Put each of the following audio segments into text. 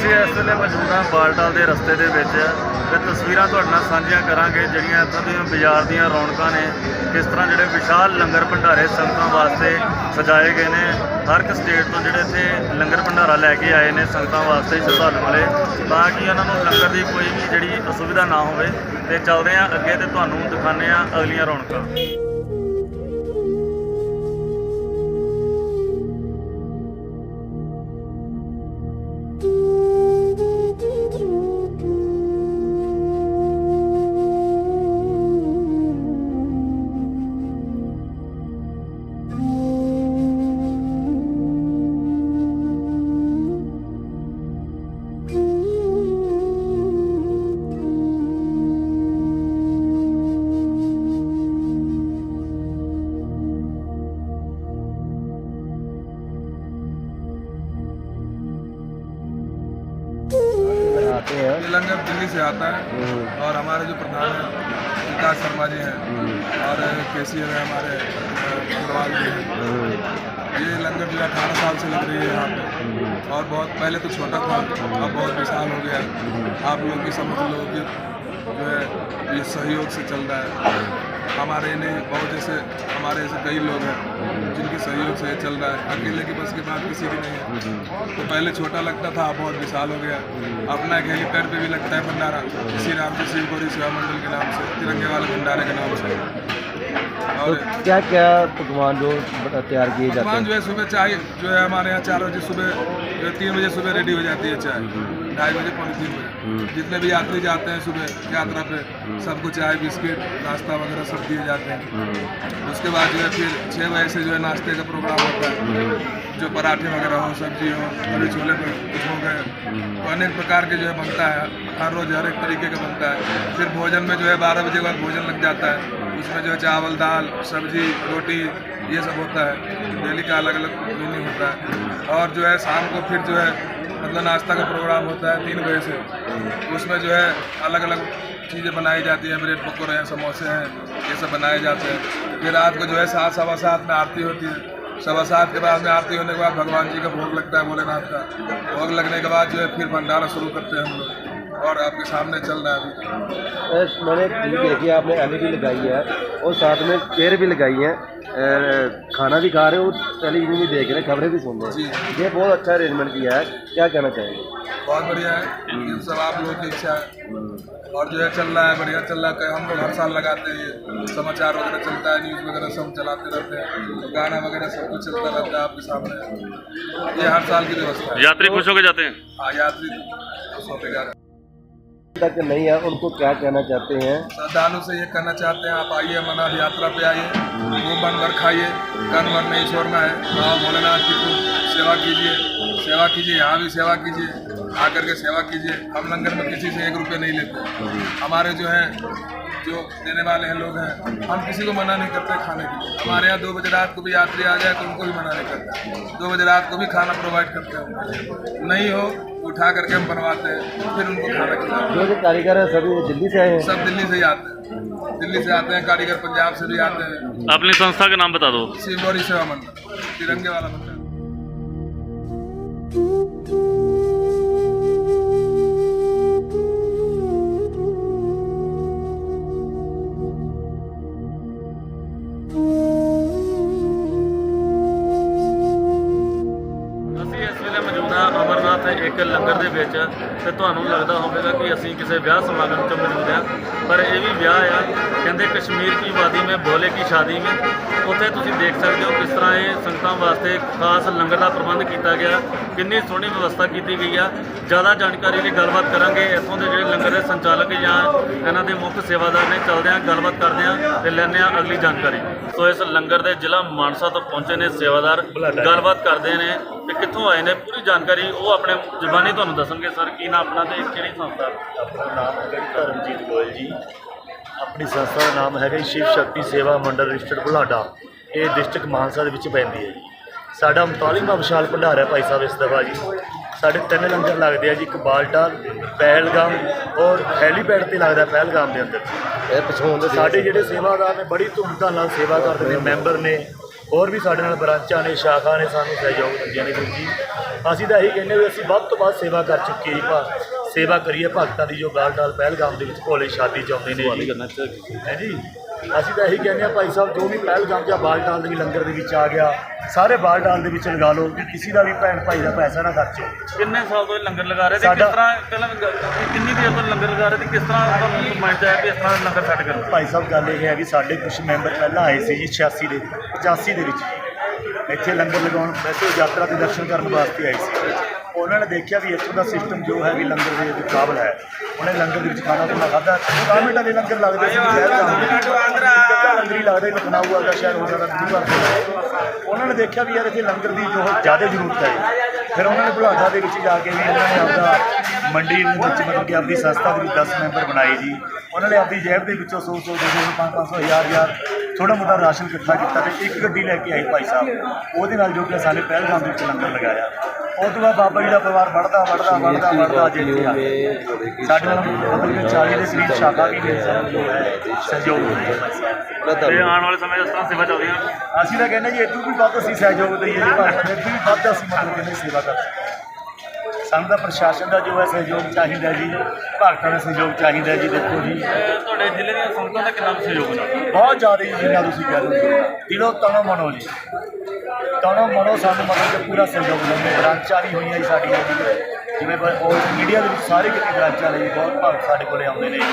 ਅਸੀਂ ਇਸ ਵੇਲੇ ਮੌਜੂਦ ਹਾਂ ਬਾਲਟਾਲ ਦੇ ਰਸਤੇ ਦੇ ਵਿੱਚ ਤੇ ਤਸਵੀਰਾਂ ਤੁਹਾਡੇ ਨਾਲ ਸਾਂਝੀਆਂ ਕਰਾਂਗੇ ਜਿਹੜੀਆਂ ਇੱਥੋਂ ਦੀਆਂ ਬਾਜ਼ਾਰ ਦੀਆਂ ਰੌਣਕਾਂ ਨੇ। ਕਿਸ ਤਰ੍ਹਾਂ ਜਿਹੜੇ ਵਿਸ਼ਾਲ ਲੰਗਰ ਭੰਡਾਰੇ ਸੰਗਤਾਂ ਵਾਸਤੇ ਸਜਾਏ ਗਏ ਨੇ। ਹਰ ਇੱਕ ਸਟੇਟ ਤੋਂ ਜਿਹੜੇ ਇੱਥੇ ਲੰਗਰ ਭੰਡਾਰਾ ਲੈ ਕੇ ਆਏ ਨੇ ਸੰਗਤਾਂ ਵਾਸਤੇ ਸ਼ਰਧਾਲੂ ਵਾਲੇ ਤਾਂ ਕਿ ਉਹਨਾਂ ਨੂੰ ਲੰਗਰ ਦੀ ਕੋਈ ਵੀ ਜਿਹੜੀ ਅਸੁਵਿਧਾ ਨਾ ਹੋਵੇ। ਤੇ ਚੱਲਦੇ ਹਾਂ ਅੱਗੇ ਤੇ ਤੁਹਾਨੂੰ ਦਿਖਾਉਂਦੇ ਹਾਂ ਅਗਲੀਆਂ ਰੌਣਕਾਂ। आते हैं। तेलंगाना लंगर दिल्ली से आता है और हमारे जो प्रधान हैं विकास शर्मा जी हैं और के सी है हमारे अग्रवाल जी हैं। ये लंगर जो अठारह साल से लग रही है यहाँ पे। और बहुत पहले तो छोटा था अब बहुत विशाल हो गया है। आप लोग की समझ लो कि जो है ये सहयोग से चल रहा है। हमारे नहीं बहुत जैसे हमारे ऐसे कई लोग हैं जिनके सहयोग से चल रहा है। अकेले की बस की बात किसी की नहीं है। तो पहले छोटा लगता था अब बहुत विशाल हो गया। अपना एक हेलीपैड पे भी लगता है भंडारा इसी नाम से शिव गौरी सेवा मंडल के नाम से तिरंगे वाले भंडारे के नाम से। तो और क्या क्या पकवान जो तैयार किए जाते हैं? जो है सुबह चाय जो है हमारे यहाँ चार बजे सुबह जो तीन बजे सुबह रेडी हो जाती है चाय। ढाई बजे पौने तीन बजे। जितने भी यात्री जाते हैं सुबह यात्रा पे सबको चाय बिस्किट नाश्ता वगैरह सब दिए जाते हैं। उसके बाद जो है फिर छः बजे से जो है नाश्ते का प्रोग्राम होता है। जो पराठे वगैरह हो सब्ज़ी हो कभी छोले पे कुछ हो गए। तो अनेक प्रकार के जो है बनता है। हर रोज हर एक तरीके का बनता है। फिर भोजन में जो है बारह बजे के बाद भोजन लग जाता है। उसमें जो है चावल दाल सब्ज़ी रोटी ये सब होता है। डेली का अलग अलग मेन्यू होता है। और जो है शाम को फिर जो है मतलब नाश्ता का प्रोग्राम होता है तीन बजे से। उसमें जो है अलग अलग चीज़ें बनाई जाती हैं, ब्रेड पकौड़े हैं, समोसे हैं, ये सब बनाए जाते हैं। फिर रात को जो है सात, सवा सात में आरती होती है। सवा सात के बाद में आरती होने के बाद भगवान जी का भोग लगता है भोलेनाथ का। भोग लगने के बाद जो है फिर भंडारा शुरू करते हैं हम लोग। और आपके सामने चल रहा है अभी। मैंने टीवी देखी आपने एलईडी लगाई है और साथ में चेयर भी लगाई है। खाना भी खा रहे हो टेलीविज़न भी देख रहे हैं खबरें भी सुन रहे। हैं ये बहुत अच्छा अरेंजमेंट किया है। क्या कहना चाहेंगे? बहुत बढ़िया है। सब आप लोगों की इच्छा है। और जो है चल रहा है बढ़िया चल रहा है। हम लोग हर साल लगाते हैं। ये समाचार वगैरह चलता है न्यूज़ वगैरह सब चलाते रहते हैं। तो गाना वगैरह सब कुछ चलता रहता है आपके सामने। ये हर साल की व्यवस्था है। यात्री खुश होकर जाते हैं। हाँ यात्री खुश होते जा रहे हैं। तक नहीं है उनको क्या कहना चाहते हैं? श्रद्धालु से ये कहना चाहते हैं, आप आइए अमरनाथ यात्रा पे आइए। वो बन कर खाइए, कन मन नहीं छोड़ना है। माँ भोलेनाथ की खूब सेवा कीजिए सेवा कीजिए, यहाँ भी सेवा कीजिए, आकर के सेवा कीजिए। हम लंगर में किसी से एक रुपये नहीं लेते। हमारे जो हैं जो देने वाले हैं लोग हैं हम किसी को मना नहीं करते खाने के लिए। हमारे यहाँ दो बजे रात को भी यात्री आ जाए तो उनको भी मना नहीं करते। दो बजे रात को भी खाना प्रोवाइड करते हैं उनको। नहीं हो उठा करके हम बनवाते हैं फिर उनको खाना खिलाते हैं। जो कारीगर है सभी दिल्ली से आए हैं? सब दिल्ली से ही आते हैं। दिल्ली से आते हैं कारीगर पंजाब से भी आते हैं। अपनी संस्था का नाम बता दो। शिव गौरी सेवा मंडल तिरंगे वाला मंडल আমরা ਮੌਜੂਦ ਇੱਕ ਲੰਗਰ ਦੇ ਵਿੱਚ ਤੇ ਤੁਹਾਨੂੰ ਲੱਗਦਾ ਹੋਵੇਗਾ ਕਿ ਅਸੀਂ ਕਿਸੇ ਵਿਆਹ ਸਮਾਗਮ 'ਚ ਮੌਜੂਦ ਹਾਂ, ਪਰ ਇਹ ਵੀ ਵਿਆਹ ਆ। ਕਹਿੰਦੇ ਕਸ਼ਮੀਰ ਕੀ ਵਾਦੀ ਮੇਂ ਭੋਲੇ ਕੀ ਸ਼ਾਦੀ ਮੇਂ। ਉੱਥੇ ਤੁਸੀਂ ਦੇਖ ਸਕਦੇ ਹੋ ਕਿਸ ਤਰ੍ਹਾਂ ਇਹ ਸੰਗਤਾਂ ਵਾਸਤੇ ਖਾਸ ਲੰਗਰ ਦਾ ਪ੍ਰਬੰਧ ਕੀਤਾ ਗਿਆ। ਕਿੰਨੀ ਸੋਹਣੀ ਵਿਵਸਥਾ ਕੀਤੀ ਗਈ ਆ। ਜ਼ਿਆਦਾ ਜਾਣਕਾਰੀ ਲਈ ਗੱਲਬਾਤ ਕਰਾਂਗੇ। ਇੱਥੋਂ ਦੇ ਜਿਹੜੇ ਲੰਗਰ ਦੇ ਸੰਚਾਲਕ ਜਾਂ ਇਹਨਾਂ ਦੇ ਮੁੱਖ ਸੇਵਾਦਾਰ ਨੇ, ਚੱਲਦੇ ਹਾਂ, ਗੱਲਬਾਤ ਕਰਦੇ ਹਾਂ ਤੇ ਲੈਂਦੇ ਹਾਂ ਅਗਲੀ ਜਾਣਕਾਰੀ। ਸੋ ਇਸ ਲੰਗਰ ਦੇ ਜ਼ਿਲ੍ਹਾ ਮਾਨਸਾ ਤੋਂ ਪਹੁੰਚੇ ਨੇ ਸੇਵਾਦਾਰ। ਗੱਲਬਾਤ ਕਰਦੇ ਨੇ ਤੇ ਕਿੱਥੋਂ ਆਏ ਨੇ, ਪੂਰੀ ਜਾਣਕਾਰੀ ਉਹ ਆਪਣੇ ਜ਼ੁਬਾਨੀ ਤੁਹਾਨੂੰ ਦੱਸਣਗੇ ਸਰ ਕੀ ਨਾਮ ਆਪਣਾ ਤੇ ਕਿਹੜੀ ਸੰਸਥਾ ਆਪਣਾ ਨਾਮ ਹੈਗਾ ਜੀ ਧਰਮਜੀਤ ਗੋਇਲ ਜੀ। ਆਪਣੀ ਸੰਸਥਾ ਦਾ ਨਾਮ ਹੈਗਾ ਸ਼ਿਵ ਸ਼ਕਤੀ ਸੇਵਾ ਮੰਡਲ ਰਜਿਸਟਰਡ ਬੁਲਾਡਾ। ਇਹ ਡਿਸਟ੍ਰਿਕਟ ਮਾਨਸਾ ਦੇ ਵਿੱਚ ਪੈਂਦੀ ਹੈ ਜੀ। ਸਾਡਾ 39ਵਾਂ ਵਿਸ਼ਾਲ ਭੰਡਾਰ ਹੈ ਭਾਈ ਸਾਹਿਬ ਇਸ ਦਫਾ ਜੀ। ਸਾਡੇ ਤਿੰਨ ਲੰਗਰ ਲੱਗਦੇ ਆ ਜੀ ਇੱਕ ਬਾਲਟਾਲ ਪਹਿਲਗਾਮ ਔਰ ਹੈਲੀਪੈਡ ਤੇ ਲੱਗਦਾ ਪਹਿਲਗਾਮ ਦੇ ਅੰਦਰ ਇਹ ਪਿਛੋਂ ਦੇ ਸਾਡੇ ਜਿਹੜੇ ਸੇਵਾਦਾਰ ਨੇ ਬੜੀ ਧੂਮਧਾਮ ਨਾਲ ਸੇਵਾ ਕਰਦੇ ਨੇ ਮੈਂਬਰ ਨੇ ਹੋਰ ਵੀ ਸਾਡੇ ਨਾਲ ਬ੍ਰਾਂਚਾਂ ਨੇ ਸ਼ਾਖਾ ਨੇ ਸਾਨੂੰ ਸਹਿਯੋਗ ਦਿੰਦੀਆਂ ਨੇ ਵੀਰ ਜੀ। ਅਸੀਂ ਤਾਂ ਇਹੀ ਕਹਿੰਦੇ ਵੀ ਅਸੀਂ ਵੱਧ ਤੋਂ ਵੱਧ ਸੇਵਾ ਕਰ ਚੁੱਕੇ ਜੀ ਭਾ ਸੇਵਾ ਕਰੀਏ ਭਗਤਾਂ ਦੀ ਜੋ ਗਾਲ ਡਾਲ ਪਹਿਲਗਾਮ ਦੇ ਵਿੱਚ ਭੋਲੇ ਸ਼ਾਦੀ ਚ ਆਉਂਦੇ ਨੇ ਜੀ। ਹੈ ਜੀ? ਅਸੀਂ ਤਾਂ ਇਹੀ ਕਹਿੰਦੇ ਆ ਭਾਈ ਸਾਹਿਬ ਜੋ ਵੀ ਪਹਿਲਗਾਮ ਜਾਂ ਬਾਲਟਾਲ ਦੇ ਵੀ ਲੰਗਰ ਦੇ ਵਿੱਚ ਆ ਗਿਆ ਸਾਰੇ ਬਾਲਟਾਲ ਦੇ ਵਿੱਚ ਲਗਾ ਲਓ ਕਿ ਕਿਸੇ ਦਾ ਵੀ ਭੈਣ ਭਾਈ ਦਾ ਪੈਸਾ ਨਾ ਖਰਚੋ। ਕਿੰਨੇ ਸਾਲ ਤੋਂ ਇਹ ਲੰਗਰ ਲਗਾ ਰਹੇ ਤੇ ਸਾਡਾ- ਕਿਸ ਤਰ੍ਹਾਂ ਪਹਿਲਾਂ ਵੀ ਵੀ ਕਿੰਨੀ ਦੇਰ ਤੋਂ ਲੰਗਰ ਲਗਾ ਰਹੇ ਤੇ ਕਿਸ ਤਰ੍ਹਾਂ ਤੁਹਾਨੂੰ ਮਾਈਂਡ ਆਇਆ ਕਿ ਇਸ ਤਰ੍ਹਾਂ ਲੰਗਰ ਸੈੱਟ ਕਰੋ? ਭਾਈ ਸਾਹਿਬ ਗੱਲ ਇਹ ਹੈ ਕਿ ਸਾਡੇ ਕੁਝ ਮੈਂਬਰ ਪਹਿਲਾਂ ਆਏ ਸੀ ਜੀ 86 ਦੇ 85 ਦੇ ਵਿੱਚ। ਇੱਥੇ ਲੰਗਰ ਲਗਾਉਣ ਵੈਸੇ ਯਾਤਰਾ ਦੇ ਦਰਸ਼ਨ ਕਰਨ ਵਾਸਤੇ ਆਏ ਸੀ। ਉਹਨਾਂ ਨੇ ਦੇਖਿਆ ਵੀ ਇੱਥੋਂ ਦਾ ਸਿਸਟਮ ਜੋ ਹੈ ਵੀ ਲੰਗਰ ਦੇ ਵਿੱਚ ਕਾਬਲ ਹੈ। ਉਹਨੇ ਲੰਗਰ ਦੇ ਵਿੱਚ ਖਾਣਾ ਪੀਣਾ ਖਾਧਾ। ਕਾਮੇਟਾ ਦੇ ਲੰਗਰ ਲੱਗਦੇ ਸੀ ਸ਼ਹਿਰ ਦਾ ਲੰਗਰ ਹੀ ਲੱਗਦਾ ਲਖਨਊ ਵਰਗਾ ਸ਼ਹਿਰ ਹੋ ਜਾਂਦਾ ਦਿੱਲੀ ਵਰਗਾ ਉਹਨਾਂ ਨੇ ਦੇਖਿਆ ਵੀ ਯਾਰ ਇੱਥੇ ਲੰਗਰ ਦੀ ਜੋ ਜ਼ਿਆਦਾ ਜ਼ਰੂਰਤ ਹੈ। ਫਿਰ ਉਹਨਾਂ ਨੇ ਬੁਲਾਡਾ ਦੇ ਵਿੱਚ ਜਾ ਕੇ ਵੀ ਉਹਨਾਂ ਨੇ ਆਪਦਾ ਮੰਡੀ ਦੇ ਵਿੱਚ ਮਤਲਬ ਕਿ ਆਪਦੀ ਸੰਸਥਾ ਦੇ ਵਿੱਚ 10 ਮੈਂਬਰ ਬਣਾਏ ਜੀ। ਉਹਨਾਂ ਨੇ ਆਪਦੀ ਜੇਬ ਦੇ ਵਿੱਚੋਂ 100 100 200 500 ਹਜ਼ਾਰ ਹਜ਼ਾਰ ਥੋੜਾ ਮੋਟਾ ਰਾਸ਼ਨ ਇਕੱਠਾ ਕੀਤਾ ਤੇ ਇੱਕ ਗੱਡੀ ਲੈ ਕੇ ਆਏ ਭਾਈ ਸਾਹਿਬ। ਉਹਦੇ ਨਾਲ ਜੋ ਕਿ ਸਾਡੇ ਪਹਿਲਗਾਮ ਦੇ ਵਿੱਚ ਲੰਗਰ ਲਗਾਇਆ। ਉਹ ਤੋਂ ਬਾਅਦ ਬਾਬਾ ਜੀ ਦਾ ਪਰਿਵਾਰ ਵੱਧਦਾ ਵੱਧਦਾ ਵੱਧਦਾ ਵੱਧਦਾ ਅੱਜ ਇੱਥੇ ਆ ਗਿਆ। ਸਾਡੇ ਨਾਲ ਮਤਲਬ ਕਿ 40 ਦੇ ਕਰੀਬ ਸ਼ਾਖਾ ਵੀ ਸਾਨੂੰ ਜੋ ਹੈ ਸਹਿਯੋਗ ਤੇ ਆਉਣ ਵਾਲੇ ਸਮੇਂ 'ਚ ਇਸ ਤਰ੍ਹਾਂ ਸੇਵਾ ਚੱਲਦੀ ਹੈ ਅਸੀਂ ਤਾਂ ਕਹਿੰਦੇ ਜੀ ਇਦੋਂ ਵੀ ਵੱਧ ਅਸੀਂ ਸਹਿਯੋਗ ਦਈਏ ਜੀ ਭਾਰਤ ਦੇ ਵੀ ਵੱਧ ਅਸੀਂ ਮਤਲਬ ਕਹਿੰਦੇ ਸੇਵਾ ਕਰ ਸਕਦੇ ਹਾਂ। ਸਾਨੂੰ ਤਾਂ ਪ੍ਰਸ਼ਾਸਨ ਦਾ ਜੋ ਹੈ ਸਹਿਯੋਗ ਚਾਹੀਦਾ ਜੀ ਭਾਰਤਾਂ ਦਾ ਸਹਿਯੋਗ ਚਾਹੀਦਾ ਜੀ ਦੇਖੋ ਜੀ। ਤੁਹਾਡੇ ਜ਼ਿਲ੍ਹੇ ਦੀਆਂ ਸੰਗਤਾਂ ਦਾ ਕਿੰਨਾ ਸਹਿਯੋਗ ਹੈ ਬਹੁਤ ਜ਼ਿਆਦਾ ਜੀ ਜਿੰਨਾ ਤੁਸੀਂ ਕਹਿ ਰਹੇ ਹੋ। ਦਿਲੋਂ ਤਨੋਂ ਮਨੋ ਜੀ। ਤਨੋਂ ਮਨੋ ਸਾਨੂੰ ਮਤਲਬ ਕਿ ਪੂਰਾ ਸਹਿਯੋਗ ਦਿੰਦੇ ਬ੍ਰਾਂਚਾਂ ਵੀ ਹੋਈਆਂ ਜੀ ਸਾਡੀਆਂ ਜਿਵੇਂ ਮੀਡੀਆ ਦੇ ਵਿੱਚ ਸਾਰੇ ਕਿਤੇ ਬ੍ਰਾਂਚਾਂ ਜੀ ਬਹੁਤ ਭਗਤ ਸਾਡੇ ਕੋਲੇ ਆਉਂਦੇ ਨੇ ਜੀ।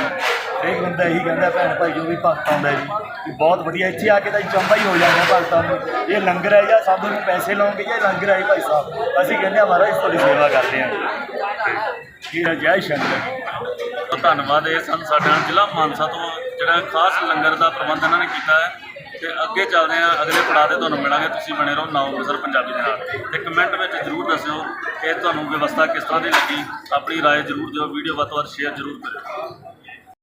ਹਰੇਕ ਬੰਦਾ ਇਹੀ ਕਹਿੰਦਾ ਭੈਣ ਭਾਈ ਜੋ ਵੀ ਭਗਤ ਆਉਂਦਾ ਜੀ ਬਹੁਤ ਵਧੀਆ ਇੱਥੇ ਆ ਕੇ ਤਾਂ ਜੀ ਚੰਬਾ ਹੀ ਹੋ ਜਾਂਦਾ ਭਗਤਾਂ ਨੂੰ ਇਹ ਲੰਗਰ ਹੈ ਜਾਂ ਸਾਨੂੰ ਨੂੰ ਪੈਸੇ ਲਾਉਂਗੇ ਜਾਂ ਇਹ ਲੰਗਰ ਹੈ ਭਾਈ ਸਾਹਿਬ ਅਸੀਂ ਕਹਿੰਦੇ ਆ ਮਹਾਰਾਜ ਤੁਹਾਡੀ ਸੇਵਾ ਕਰਦੇ ਹਾਂ ਜੀ ਜੀ ਜੈ ਸ਼ੰਕਰ ਜੀ ਤਾਂ ਧੰਨਵਾਦ ਇਹ ਸਨ ਸਾਡੇ ਨਾਲ ਜ਼ਿਲ੍ਹਾ ਮਾਨਸਾ ਤੋਂ ਜਿਹੜਾ ਖਾਸ ਲੰਗਰ ਦਾ ਪ੍ਰਬੰਧ ਇਹਨਾਂ ਨੇ ਕੀਤਾ ਹੈ ਤੇ ਅੱਗੇ ਚੱਲਦੇ ਆ ਅਗਲੇ ਪੜਾਅ ਤੇ ਤੁਹਾਨੂੰ ਮਿਲਾਂਗੇ ਤੁਸੀਂ ਬਣੇ ਰਹੋ ਨਾਮ ਅੰਮ੍ਰਿਤਸਰ ਪੰਜਾਬੀ ਦੇ ਨਾਲ ਤੇ ਕਮੈਂਟ ਵਿੱਚ ਜਰੂਰ ਦੱਸਿਓ ਕਿ ਤੁਹਾਨੂੰ ਵਿਵਸਥਾ ਕਿਸ ਤਰ੍ਹਾਂ ਦੀ ਲੱਗੀ ਆਪਣੀ رائے ਜਰੂਰ ਦਿਓ ਵੀਡੀਓ ਵੱਧ ਤੋਂ ਵੱਧ ਸ਼ੇਅਰ ਜਰੂਰ ਕਰਿਓ